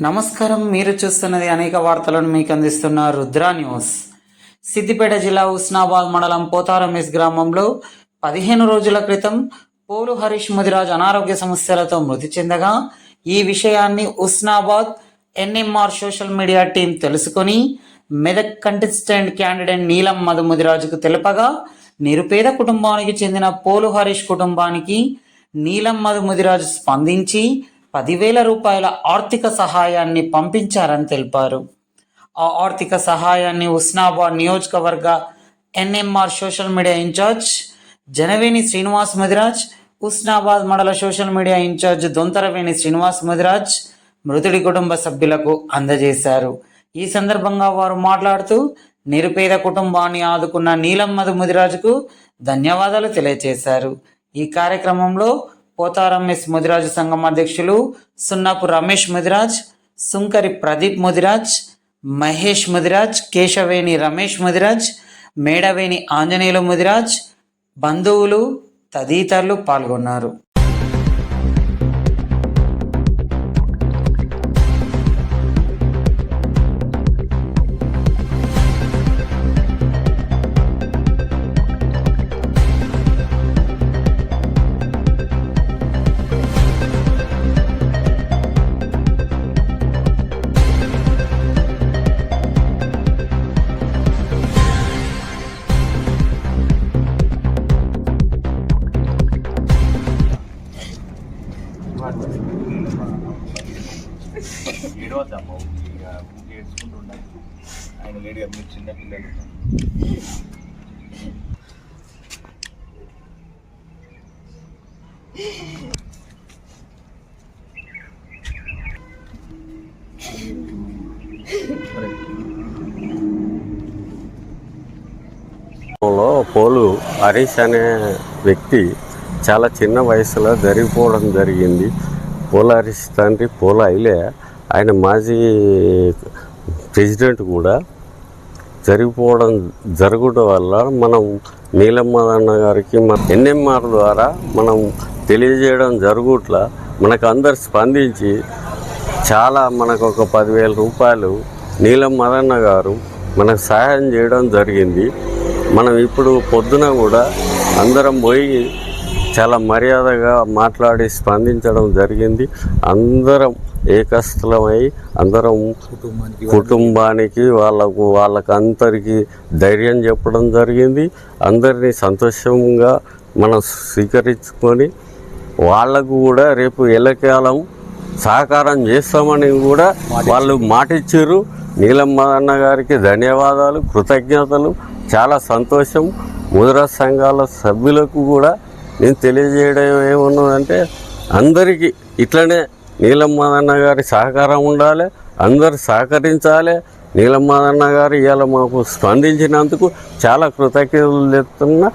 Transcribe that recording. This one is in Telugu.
నమస్కారం మీరు చూస్తున్నది అనేక వార్తలను మీకు అందిస్తున్న రుద్రా న్యూస్. సిద్దిపేట జిల్లా ఉస్నాబాద్ మండలం పోతారమేస్ గ్రామంలో పదిహేను రోజుల క్రితం పోలు హరీష్ ముదిరాజ్ అనారోగ్య సమస్యలతో మృతి చెందగా ఈ విషయాన్ని Usnabad NMR social media team తెలుసుకొని మెదక్ కంటెస్టెంట్ క్యాండిడేట్ నీలం మధు ముదిరాజుకు తెలపగా నిరుపేద కుటుంబానికి చెందిన పోలు హరీష్ కుటుంబానికి నీలం మధు ముదిరాజు స్పందించి పదివేల రూపాయల ఆర్థిక సహాయాన్ని పంపించారని తెలిపారు. ఆ ఆర్థిక సహాయాన్ని ఉస్నాబాద్ నియోజకవర్గ NMR social media incharge Janaveni Srinivas Madiraj Usnabad మండల social media incharge Dontaraveni Srinivas Madiraj మృతుడి కుటుంబ సభ్యులకు అందజేశారు. ఈ సందర్భంగా వారు మాట్లాడుతూ నిరుపేద కుటుంబాన్ని ఆదుకున్న నీలం మధు ముదిరాజుకు ధన్యవాదాలు తెలియజేశారు. ఈ కార్యక్రమంలో పోతారం ఎస్ ముదిరాజు సంఘం అధ్యక్షులు సున్నాపు రమేష్ ముదిరాజ్ సుంకరి ప్రదీప్ ముదిరాజ్ మహేష్ ముదిరాజ్ కేశవేణి రమేష్ ముదిరాజ్ మేడవేణి ఆంజనేయులు ముదిరాజ్ బంధువులు తదితరులు పాల్గొన్నారు. ఏడవద్దమ్మ ఇక ఏడ్చుకుంటూ ఉండాలి ఆయన మీరు పోలు హరీష్ అనే వ్యక్తి చాలా చిన్న వయసులో జరిగిపోవడం జరిగింది. పోలారిస్ తండ్రి పోల అయిలే ఆయన మాజీ ప్రెసిడెంట్ కూడా. జరిగిపోవడం జరగడం వల్ల మనం నీలమ్మదన్న గారికి మన ఎన్ఎంఆర్ ద్వారా మనం తెలియజేయడం జరుగుట్ల మనకు అందరు స్పందించి చాలా మనకు ఒక పదివేల రూపాయలు నీలం మదన్న గారు మనకు సహాయం చేయడం జరిగింది. మనం ఇప్పుడు పొద్దున కూడా అందరం పోయి చాలా మర్యాదగా మాట్లాడి స్పందించడం జరిగింది. అందరం ఏకస్థలమై అందరం కుటుంబానికి వాళ్ళకు వాళ్ళకి అందరికీ ధైర్యం చెప్పడం జరిగింది. అందరినీ సంతోషంగా మనం స్వీకరించుకొని వాళ్ళకు కూడా రేపు ఎల్లకాలం సహకారం చేస్తామని కూడా వాళ్ళు మాటిచ్చారు. నీలమ్మ అన్న గారికి ధన్యవాదాలు కృతజ్ఞతలు. చాలా సంతోషం. ముద్రా సంఘాల సభ్యులకు కూడా నేను తెలియజేయడం ఏమన్నదంటే అందరికీ ఇట్లనే నీలమ్మదన్న గారి సహకారం ఉండాలి అందరు సహకరించాలి. నీలమ్మదన్న గారు ఇవాళ మాకు స్పందించినందుకు చాలా కృతజ్ఞతలు చెప్తున్నా